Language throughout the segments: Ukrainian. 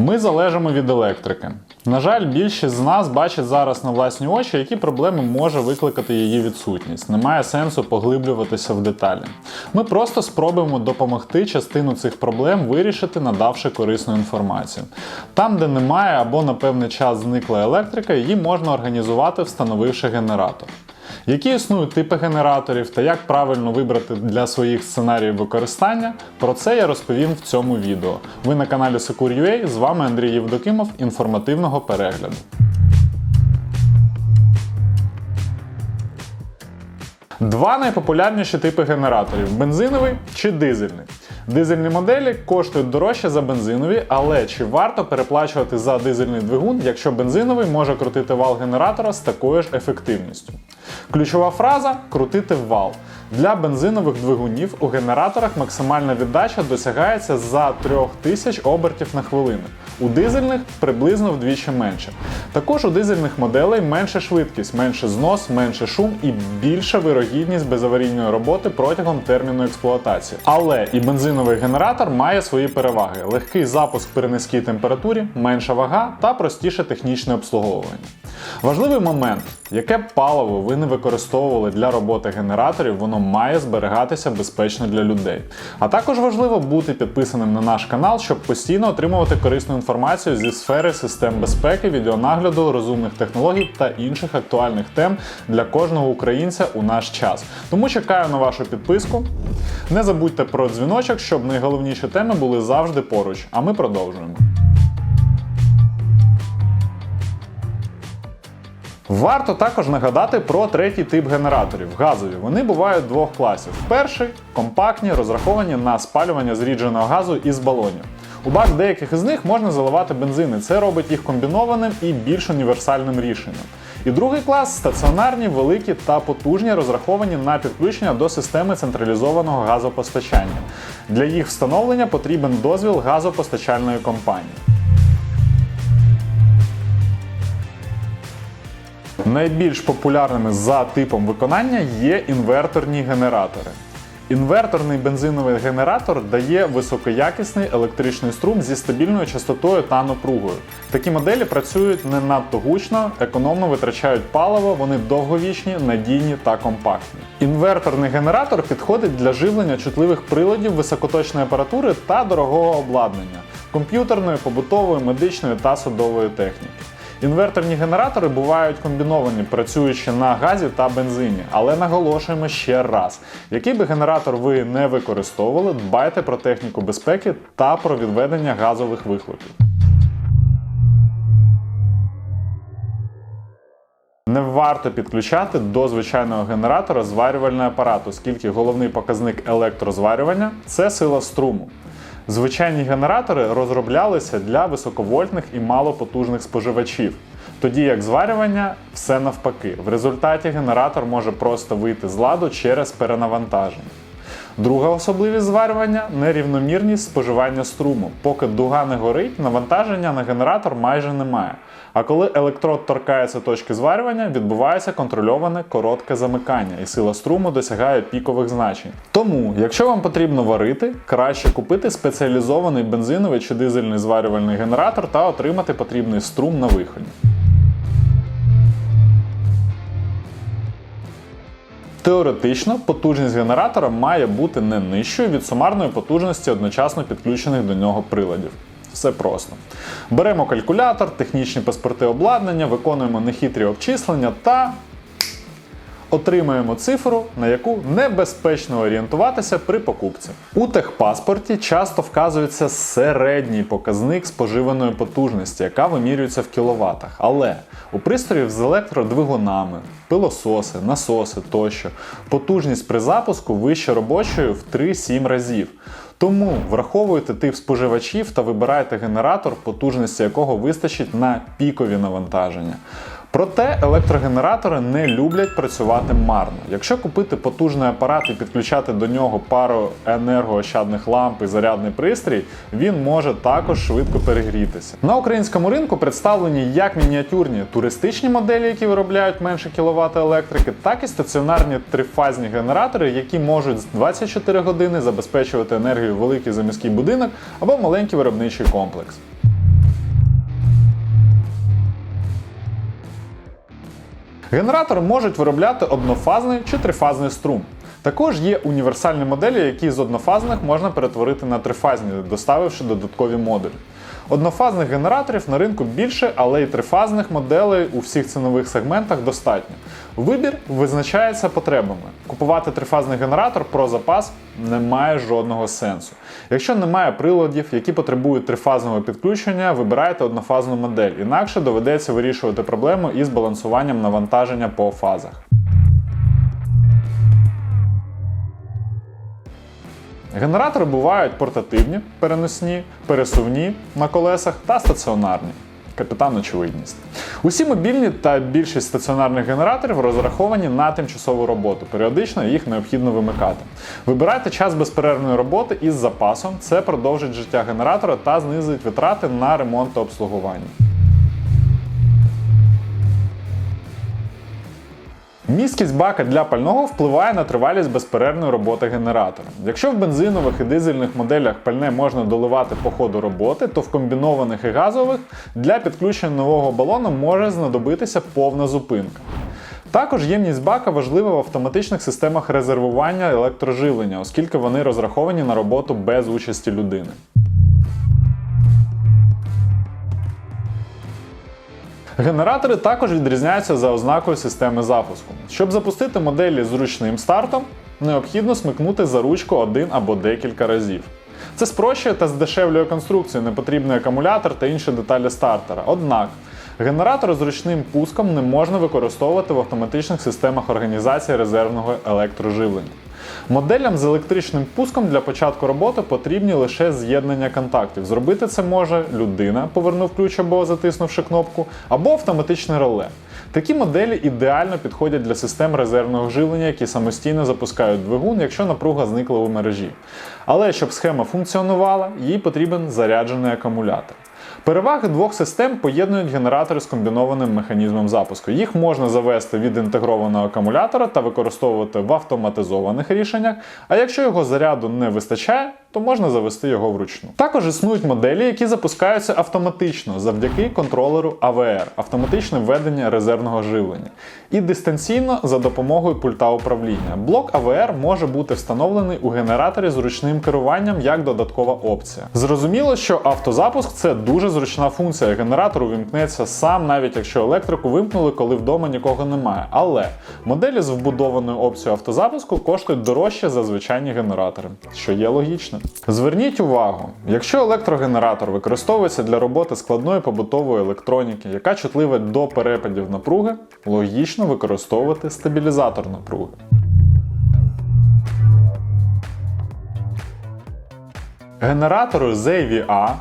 Ми залежимо від електрики. На жаль, більшість з нас бачить зараз на власні очі, які проблеми може викликати її відсутність. Немає сенсу поглиблюватися в деталі. Ми просто спробуємо допомогти частину цих проблем вирішити, надавши корисну інформацію. Там, де немає або на певний час зникла електрика, її можна організувати, встановивши генератор. Які існують типи генераторів та як правильно вибрати для своїх сценаріїв використання, про це я розповім в цьому відео. Ви на каналі Secure.ua, з вами Андрій Євдокимов, інформативного перегляду. Два найпопулярніші типи генераторів бензиновий чи дизельний. Дизельні моделі коштують дорожче за бензинові, але чи варто переплачувати за дизельний двигун, якщо бензиновий може крутити вал генератора з такою ж ефективністю? Ключова фраза крутити вал. Для бензинових двигунів у генераторах максимальна віддача досягається за 3000 обертів на хвилину. У дизельних приблизно вдвічі менше. Також у дизельних моделей менша швидкість, менше знос, менше шум і більша вирогідність безаварійної роботи протягом терміну експлуатації. Але і бензиновий генератор має свої переваги: легкий запуск при низькій температурі, менша вага та простіше технічне обслуговування. Важливий момент, яке паливо ви не використовували для роботи генераторів, воно має зберігатися безпечно для людей. А також важливо бути підписаним на наш канал, щоб постійно отримувати корисну інформацію зі сфери систем безпеки, відеонагляду, розумних технологій та інших актуальних тем для кожного українця у наш час. Тому чекаю на вашу підписку. Не забудьте про дзвіночок, щоб найголовніші теми були завжди поруч. А ми продовжуємо. Варто також нагадати про третій тип генераторів газові. Вони бувають двох класів. Перший компактні, розраховані на спалювання зрідженого газу із балонів. У бак деяких із них можна заливати бензини. Це робить їх комбінованим і більш універсальним рішенням. І другий клас стаціонарні, великі та потужні, розраховані на підключення до системи централізованого газопостачання. Для їх встановлення потрібен дозвіл газопостачальної компанії. Найбільш популярними за типом виконання є інверторні генератори. Інверторний бензиновий генератор дає високоякісний електричний струм зі стабільною частотою та напругою. Такі моделі працюють не надто гучно, економно витрачають паливо, вони довговічні, надійні та компактні. Інверторний генератор підходить для живлення чутливих приладів, високоточної апаратури та дорогого обладнання комп'ютерної, побутової, медичної та судової техніки. Інверторні генератори бувають комбіновані, працюючи на газі та бензині, але наголошуємо ще раз: який би генератор ви не використовували, дбайте про техніку безпеки та про відведення газових вихлопів. Не варто підключати до звичайного генератора зварювальний апарат, оскільки головний показник електрозварювання це сила струму. Звичайні генератори розроблялися для високовольтних і малопотужних споживачів, тоді як зварювання все навпаки. В результаті генератор може просто вийти з ладу через перенавантаження. Друга особливість зварювання нерівномірність споживання струму. Поки дуга не горить, навантаження на генератор майже немає. А коли електрод торкається точки зварювання, відбувається контрольоване коротке замикання, і сила струму досягає пікових значень. Тому, якщо вам потрібно варити, краще купити спеціалізований бензиновий чи дизельний зварювальний генератор та отримати потрібний струм на виході. Теоретично потужність генератора має бути не нижчою від сумарної потужності одночасно підключених до нього приладів. Все просто. Беремо калькулятор, технічні паспорти обладнання, виконуємо нехитрі обчислення та отримаємо цифру, на яку небезпечно орієнтуватися при покупці. У техпаспорті часто вказується середній показник споживаної потужності, яка вимірюється в кіловатах. Але у пристроїв з електродвигунами, пилососи, насоси тощо потужність при запуску вище робочої в 3-7 разів. Тому враховуйте тип споживачів та вибирайте генератор, потужності якого вистачить на пікові навантаження. Проте електрогенератори не люблять працювати марно. Якщо купити потужний апарат і підключати до нього пару енергоощадних ламп і зарядний пристрій, він може також швидко перегрітися. На українському ринку представлені як мініатюрні туристичні моделі, які виробляють менше кВт електрики, так і стаціонарні трифазні генератори, які можуть з 24 години забезпечувати енергію великий заміський будинок або маленький виробничий комплекс. Генератори можуть виробляти однофазний чи трифазний струм. Також є універсальні моделі, які з однофазних можна перетворити на трифазні, доставивши додаткові модулі. Однофазних генераторів на ринку більше, але й трифазних моделей у всіх цінових сегментах достатньо. Вибір визначається потребами. Купувати трифазний генератор про запас не має жодного сенсу. Якщо немає приладів, які потребують трифазного підключення, вибирайте однофазну модель, інакше доведеться вирішувати проблему із балансуванням навантаження по фазах. Генератори бувають портативні, переносні, пересувні на колесах та стаціонарні. Капітан очевидність. Усі мобільні та більшість стаціонарних генераторів розраховані на тимчасову роботу. Періодично їх необхідно вимикати. Вибирайте час безперервної роботи із запасом. Це продовжить життя генератора та знизить витрати на ремонт та обслугування. Місткість бака для пального впливає на тривалість безперервної роботи генератора. Якщо в бензинових і дизельних моделях пальне можна доливати по ходу роботи, то в комбінованих і газових для підключення нового балону може знадобитися повна зупинка. Також ємність бака важлива в автоматичних системах резервування електроживлення, оскільки вони розраховані на роботу без участі людини. Генератори також відрізняються за ознакою системи запуску. Щоб запустити моделі з ручним стартом, необхідно смикнути за ручку один або декілька разів. Це спрощує та здешевлює конструкцію, непотрібний акумулятор та інші деталі стартера. Однак, генератор з ручним пуском не можна використовувати в автоматичних системах організації резервного електроживлення. Моделям з електричним пуском для початку роботи потрібні лише з'єднання контактів. Зробити це може людина, повернув ключ або затиснувши кнопку, або автоматичне реле. Такі моделі ідеально підходять для систем резервного живлення, які самостійно запускають двигун, якщо напруга зникла у мережі. Але щоб схема функціонувала, їй потрібен заряджений акумулятор. Переваги двох систем поєднують генератори з комбінованим механізмом запуску. Їх можна завести від інтегрованого акумулятора та використовувати в автоматизованих рішеннях, а якщо його заряду не вистачає, то можна завести його вручну. Також існують моделі, які запускаються автоматично завдяки контролеру AVR автоматичне введення резервного живлення, і дистанційно за допомогою пульта управління. Блок AVR може бути встановлений у генераторі з ручним керуванням як додаткова опція. Зрозуміло, що автозапуск це дуже зручна функція. Генератор увімкнеться сам, навіть якщо електрику вимкнули, коли вдома нікого немає. Але моделі з вбудованою опцією автозапуску коштують дорожче за звичайні генератори, що є логічно. Зверніть увагу, якщо електрогенератор використовується для роботи складної побутової електроніки, яка чутлива до перепадів напруги, логічно використовувати стабілізатор напруги. Генератори ZVA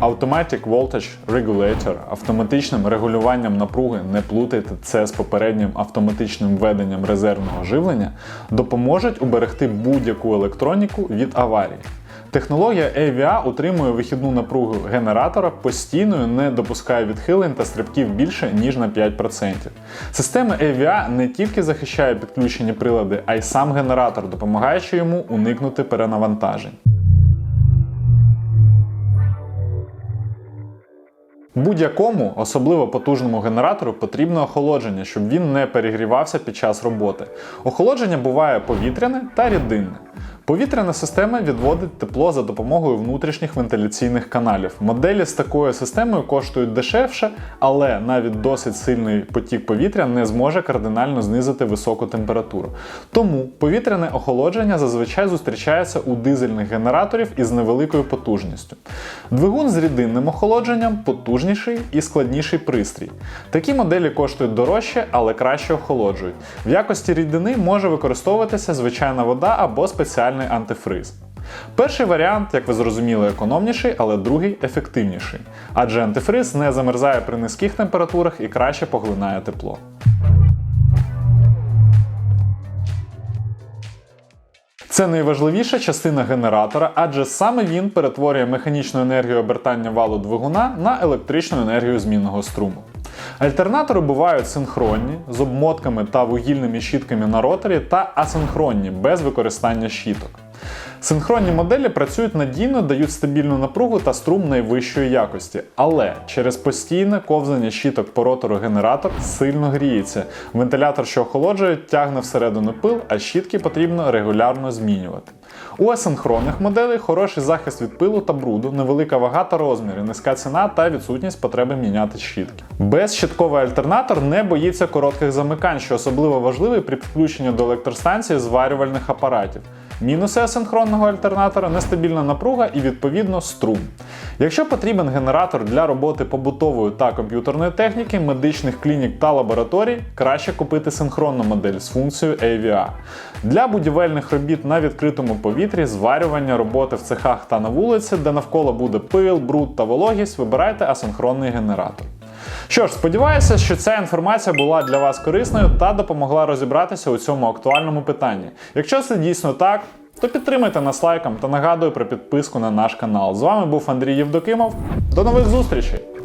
Automatic Voltage Regulator автоматичним регулюванням напруги, не плутайте це з попереднім автоматичним введенням резервного живлення, допоможуть уберегти будь-яку електроніку від аварії. Технологія AVA утримує вихідну напругу генератора постійною, не допускає відхилень та стрибків більше, ніж на 5%. Система AVA не тільки захищає підключені прилади, а й сам генератор, допомагаючи йому уникнути перенавантажень. Будь-якому, особливо потужному генератору, потрібно охолодження, щоб він не перегрівався під час роботи. Охолодження буває повітряне та рідинне. Повітряна система відводить тепло за допомогою внутрішніх вентиляційних каналів. Моделі з такою системою коштують дешевше, але навіть досить сильний потік повітря не зможе кардинально знизити високу температуру. Тому повітряне охолодження зазвичай зустрічається у дизельних генераторів із невеликою потужністю. Двигун з рідинним охолодженням потужніший і складніший пристрій. Такі моделі коштують дорожче, але краще охолоджують. В якості рідини може використовуватися звичайна вода або спеціальний антифриз. Перший варіант, як ви зрозуміли, економніший, але другий ефективніший, адже антифриз не замерзає при низьких температурах і краще поглинає тепло. Це найважливіша частина генератора, адже саме він перетворює механічну енергію обертання валу двигуна на електричну енергію змінного струму. Альтернатори бувають синхронні з обмотками та вугільними щітками на роторі та асинхронні без використання щіток. Синхронні моделі працюють надійно, дають стабільну напругу та струм найвищої якості, але через постійне ковзання щіток по ротору генератор сильно гріється. Вентилятор, що охолоджує, тягне всередину пил, а щітки потрібно регулярно змінювати. У асинхронних моделей хороший захист від пилу та бруду, невелика вага та розміри, низька ціна та відсутність потреби міняти щітки. Безщітковий альтернатор не боїться коротких замикань, що особливо важливий при підключенні до електростанції зварювальних апаратів. Мінуси асинхронного альтернатора нестабільна напруга і відповідно струм. Якщо потрібен генератор для роботи побутової та комп'ютерної техніки, медичних клінік та лабораторій, краще купити синхронну модель з функцією AVA. Для будівельних робіт на відкритому повітрі, зварювання роботи в цехах та на вулиці, де навколо буде пил, бруд та вологість, вибирайте асинхронний генератор. Що ж, сподіваюся, що ця інформація була для вас корисною та допомогла розібратися у цьому актуальному питанні. Якщо це дійсно так, то підтримайте нас лайком та нагадую про підписку на наш канал. З вами був Андрій Євдокимов. До нових зустрічей!